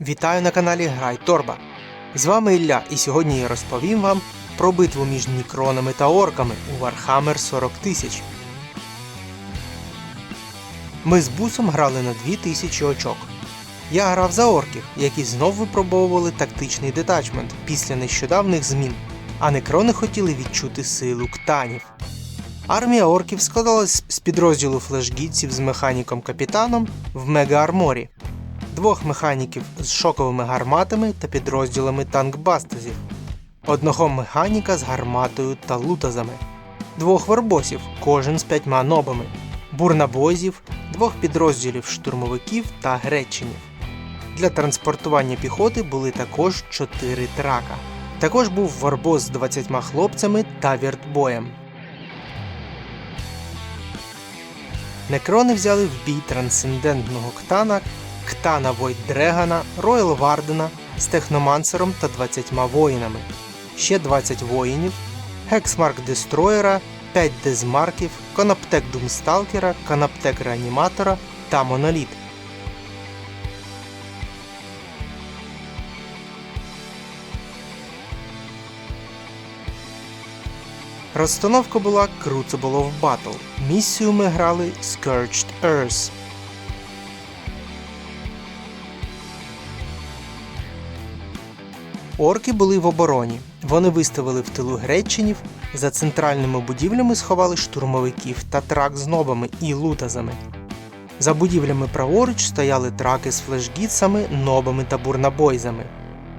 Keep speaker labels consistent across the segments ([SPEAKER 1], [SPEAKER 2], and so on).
[SPEAKER 1] Вітаю на каналі Грай Торба. З вами Ілля, і сьогодні я розповім вам про битву між нікронами та орками у Warhammer 40 тисяч. Ми з бусом грали на 2000 очок. Я грав за орків, які знов випробовували тактичний детачмент після нещодавних змін, а некрони хотіли відчути силу ктанів. Армія орків складалась з підрозділу флешгітців з механіком капітаном в мега-арморі, двох механіків з шоковими гарматами та підрозділами танкбастазів, одного механіка з гарматою та лутазами, двох вербосів, кожен з п'ятьма нобами, бурнабойзів, двох підрозділів штурмовиків та гречинів. Для транспортування піхоти були також чотири трака. Також був варбос з 20 хлопцями та віртбоєм. Некрони взяли в бій трансцендентного ктана, ктана Войддрегана, Роял Вардена з техномансером та 20 воїнами, ще 20 воїнів, Гексмарк Дестроєра, 5 дезмарків, Коноптек Думсталкера, Коноптек Реаніматора та Моноліт. Розстановка була Crucible of Battle. Місію ми грали Scourged Earth. Орки були в обороні. Вони виставили в тилу гречинів, за центральними будівлями сховали штурмовиків та трак з нобами і лутазами. За будівлями праворуч стояли траки з флешгітсами, нобами та бурнабойзами.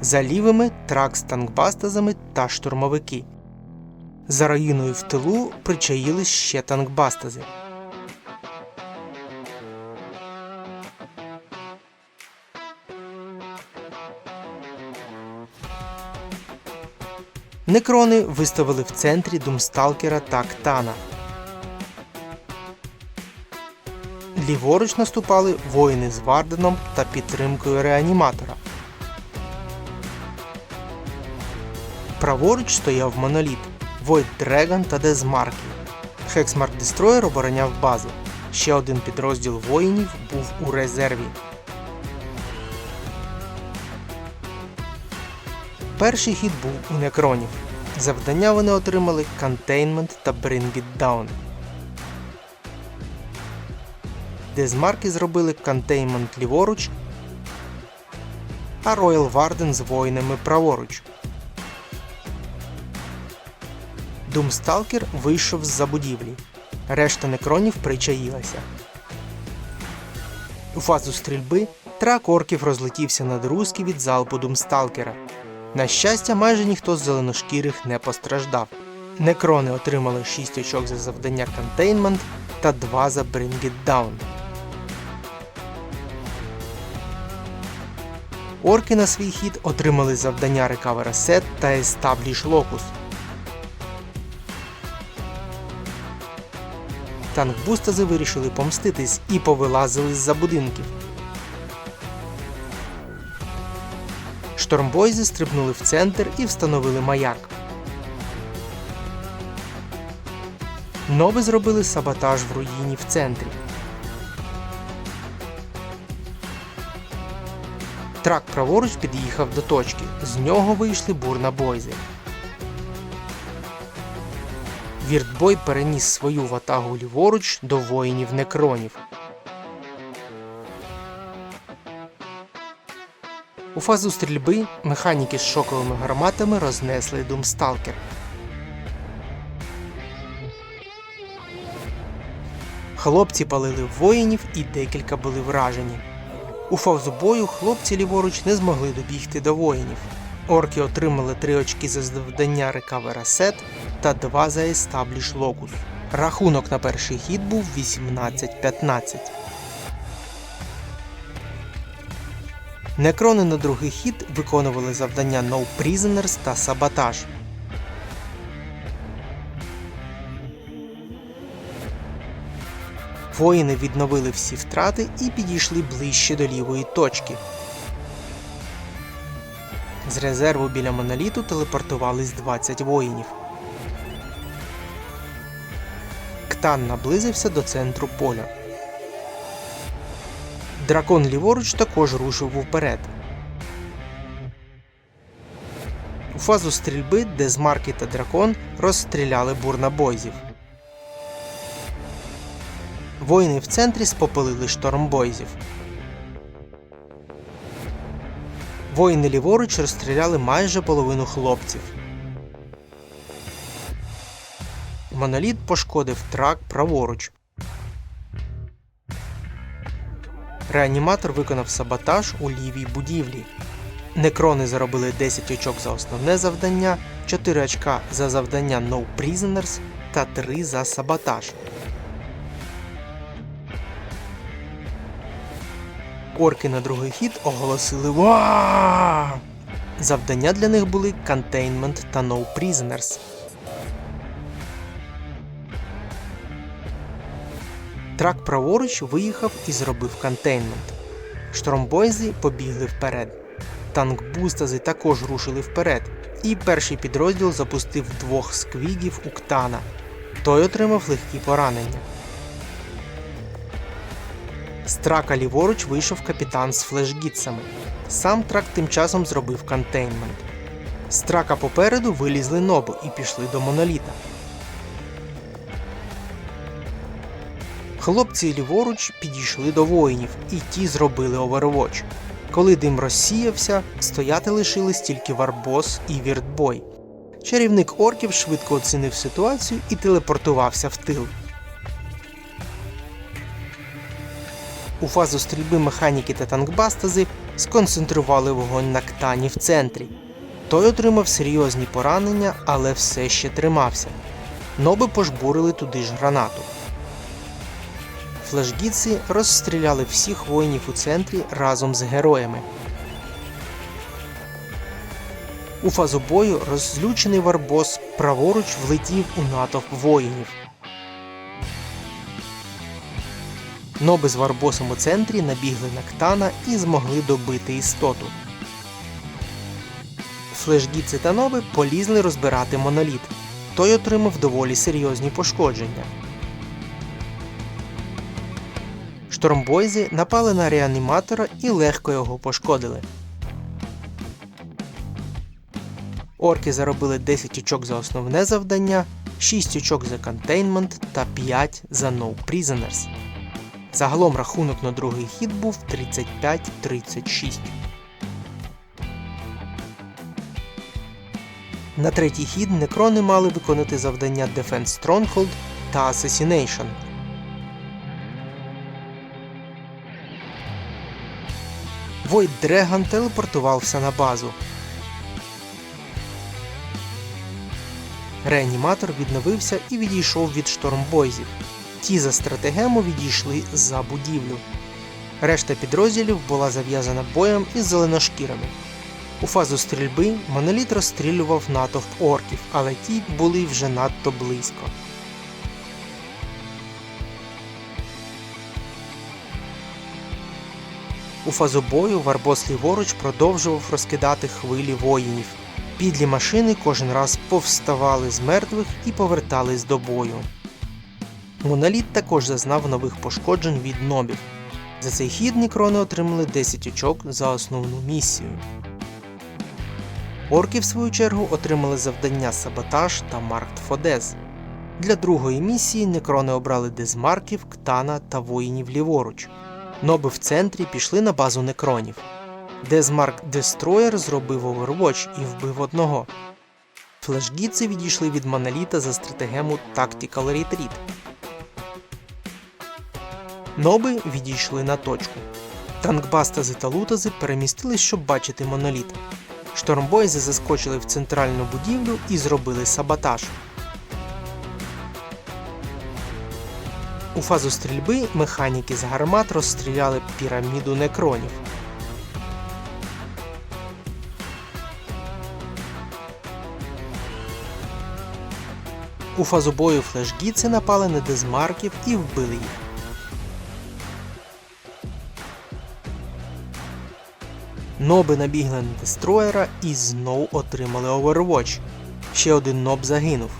[SPEAKER 1] За лівими трак з танкбастазами та штурмовики. За руїною в тилу причаїлись ще танкбастази. Некрони виставили в центрі Думсталкера та Ктана. Ліворуч наступали воїни з Варденом та підтримкою реаніматора. Праворуч стояв моноліт, Войд Дрегон та Дезмаркі. Хексмарк Дестроєр обороняв базу. Ще один підрозділ воїнів був у резерві. Перший хід був у некронів. Завдання вони отримали Containment та Bring It Down. Дезмарки зробили контеймент ліворуч, а Royal Warden з воїнами праворуч. Думсталкер вийшов з-за будівлі. Решта некронів причаїлася. У фазу стрільби трак орків розлетівся над руски від залпу Думсталкера. На щастя, майже ніхто з зеленошкірих не постраждав. Некрони отримали 6 очок за завдання Containment та 2 за Bring It Down. Орки на свій хід отримали завдання Recover Asset та Establish Locus. Танкбустази вирішили помститись і повилазили з-за будинків. Штормбойзи стрибнули в центр і встановили маяк. Нови зробили саботаж в руїні в центрі. Трак праворуч під'їхав до точки. З нього вийшли бурнабойзи. Віртбой переніс свою ватагу ліворуч до воїнів некронів. У фазу стрільби механіки з шоковими гарматами рознесли Думсталкер. Хлопці палили воїнів і декілька були вражені. У фазу бою хлопці ліворуч не змогли добігти до воїнів. Орки отримали 3 очки за завдання Recover Asset та 2 за Establish Locus. Рахунок на перший хід був 18-15. Некрони на другий хід виконували завдання No Prisoners та Саботаж. Воїни відновили всі втрати і підійшли ближче до лівої точки. З резерву біля моноліту телепортувались 20 воїнів. Ктан наблизився до центру поля. Дракон ліворуч також рушив уперед. У фазу стрільби, Дезмарки та дракон розстріляли бурнабойзів. Воїни в центрі спопилили штормбойзів. Воїни ліворуч розстріляли майже половину хлопців. Моноліт пошкодив трак праворуч. Реаніматор виконав саботаж у лівій будівлі. Некрони заробили 10 очок за основне завдання, 4 очка за завдання No Prisoners та 3 за саботаж. Орки на другий хід оголосили ва. Завдання для них були Containment та No Prisoners. Трак праворуч виїхав і зробив контейнмент. Штромбойзи побігли вперед. Танкбустази також рушили вперед, і перший підрозділ запустив двох сквігів у Ктана. Той отримав легкі поранення. З трака ліворуч вийшов капітан з флешгітсами. Сам трак тим часом зробив контейнмент. З трака попереду вилізли ноби і пішли до моноліта. Хлопці ліворуч підійшли до воїнів, і ті зробили овервоч. Коли дим розсіявся, стояти лишились тільки Варбос і Віртбой. Чарівник орків швидко оцінив ситуацію і телепортувався в тил. У фазу стрільби механіки та танкбастази сконцентрували вогонь на ктані в центрі. Той отримав серйозні поранення, але все ще тримався. Ноби пожбурили туди ж гранату. Флешгітси розстріляли всіх воїнів у центрі разом з героями. У фазу бою розлючений Варбос праворуч влетів у натовп воїнів. Ноби з Варбосом у центрі набігли на Ктана і змогли добити істоту. Флешгітси та ноби полізли розбирати моноліт. Той отримав доволі серйозні пошкодження. Штормбойзи напали на реаніматора і легко його пошкодили. Орки заробили 10 очок за основне завдання, 6 очок за контейнмент та 5 за No Prisoners. Загалом рахунок на другий хід був 35-36. На третій хід некрони мали виконати завдання Defense Stronghold та Assassination. Войд Дреган телепортувався на базу. Реаніматор відновився і відійшов від штормбойзів. Ті за стратегему відійшли за будівлю. Решта підрозділів була зав'язана боєм із зеленошкірами. У фазу стрільби моноліт розстрілював натовп орків, але ті були вже надто близько. У фазу бою Варбос ліворуч продовжував розкидати хвилі воїнів. Підлі машини кожен раз повставали з мертвих і повертались до бою. Моноліт також зазнав нових пошкоджень від нобів. За цей хід Нікрони отримали 10 очок за основну місію. Орки, в свою чергу, отримали завдання Саботаж та Маркт Фодез. Для другої місії Некрони обрали Дезмарків, Ктана та воїнів ліворуч. Ноби в центрі пішли на базу некронів. Дезмарк Дестроєр зробив овервоч і вбив одного. Флешгіци відійшли від моноліта за стратегему Tactical Retreat. Ноби відійшли на точку. Танкбастази та лутази перемістились, щоб бачити моноліт. Штормбойзи заскочили в центральну будівлю і зробили саботаж. У фазу стрільби механіки з гармат розстріляли піраміду некронів. У фазу бою флешгіци напали на дезмарків і вбили їх. Ноби набігли на дестроєра і знов отримали Overwatch. Ще один ноб загинув.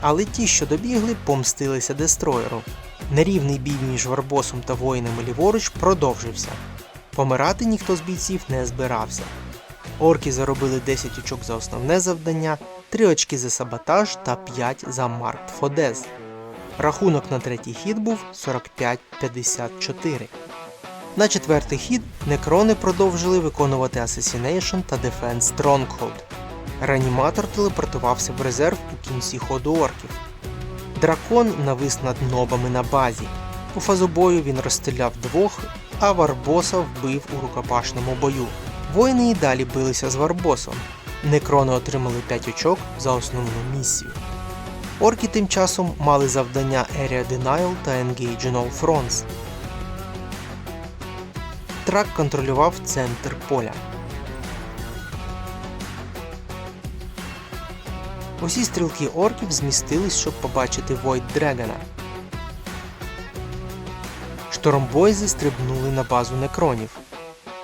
[SPEAKER 1] Але ті, що добігли, помстилися дестроєру. Нерівний бій між Варбосом та воїнами ліворуч продовжився. Помирати ніхто з бійців не збирався. Орки заробили 10 очок за основне завдання, 3 очки за саботаж та 5 за Маркт Фодез. Рахунок на третій хід був 45-54. На четвертий хід некрони продовжили виконувати Assassination та Defense Stronghold. Реаніматор телепортувався в резерв у кінці ходу орків. Дракон навис над нобами на базі. У фазобою він розстріляв двох, а Варбоса вбив у рукопашному бою. Воїни і далі билися з Варбосом. Некрони отримали 5 очок за основну місію. Орки тим часом мали завдання Area Denial та Engage in All Fronts. Трак контролював центр поля. Усі стрілки орків змістились, щоб побачити Void Дрегона. Штормбойзи стрибнули на базу некронів.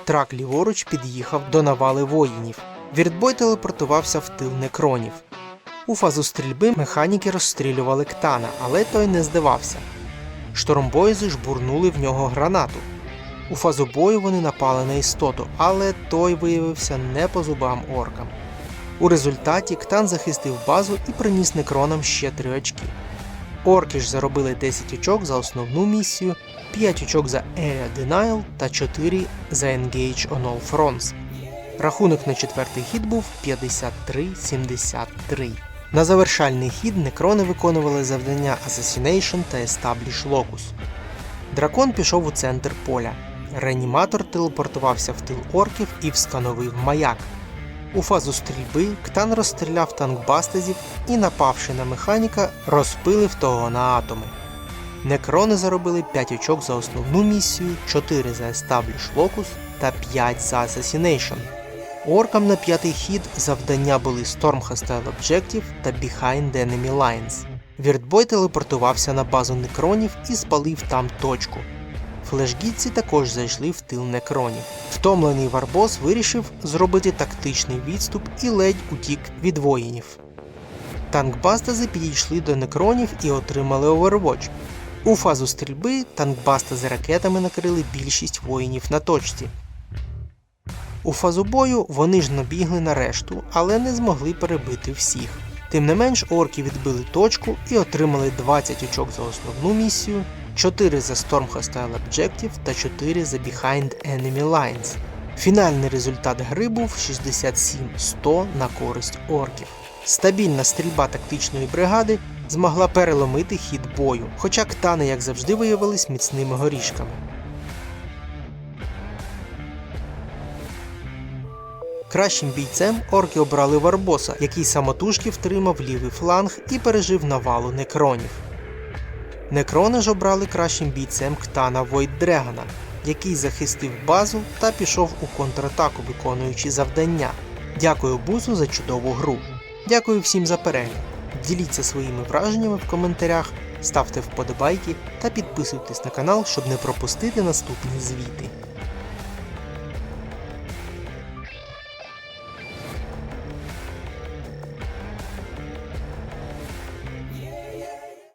[SPEAKER 1] Трак ліворуч під'їхав до навали воїнів. Віртбой телепортувався в тил некронів. У фазу стрільби механіки розстрілювали ктана, але той не здавався. Штормбойзи жбурнули в нього гранату. У фазу бою вони напали на істоту, але той виявився не по зубам оркам. У результаті Ктан захистив базу і приніс некронам ще 3 очки. Орки ж заробили 10 очок за основну місію, 5 очок за Area Denial та 4 за Engage on All Fronts. Рахунок на четвертий хід був 53-73. На завершальний хід некрони виконували завдання Assassination та Establish Locus. Дракон пішов у центр поля. Реаніматор телепортувався в тил орків і встановив маяк. У фазу стрільби Ктан розстріляв танк Бастезів і, напавши на механіка, розпилив того на атоми. Некрони заробили 5 очок за основну місію, 4 за Establish Locus та 5 за Assassination. Оркам на п'ятий хід завдання були Storm Hostile Objective та Behind Enemy Lines. Віртбой телепортувався на базу некронів і спалив там точку. Флешгітці також зайшли в тил некронів. Втомлений Варбос вирішив зробити тактичний відступ і ледь утік від воїнів. Танкбастази підійшли до некронів і отримали Overwatch. У фазу стрільби танкбастази ракетами накрили більшість воїнів на точці. У фазу бою вони ж набігли на решту, але не змогли перебити всіх. Тим не менш, орки відбили точку і отримали 20 очок за основну місію, 4 за Storm Hostile Objective та 4 за Behind Enemy Lines. Фінальний результат гри був 67-100 на користь орків. Стабільна стрільба тактичної бригади змогла переломити хід бою, хоча ктани, як завжди, виявились міцними горішками. Кращим бійцем орки обрали Варбоса, який самотужки втримав лівий фланг і пережив навалу некронів. Некрони ж обрали кращим бійцем Ктана Войддрегона, який захистив базу та пішов у контратаку, виконуючи завдання. Дякую Бузу за чудову гру. Дякую всім за перегляд. Діліться своїми враженнями в коментарях, ставте вподобайки та підписуйтесь на канал, щоб не пропустити наступні звіти.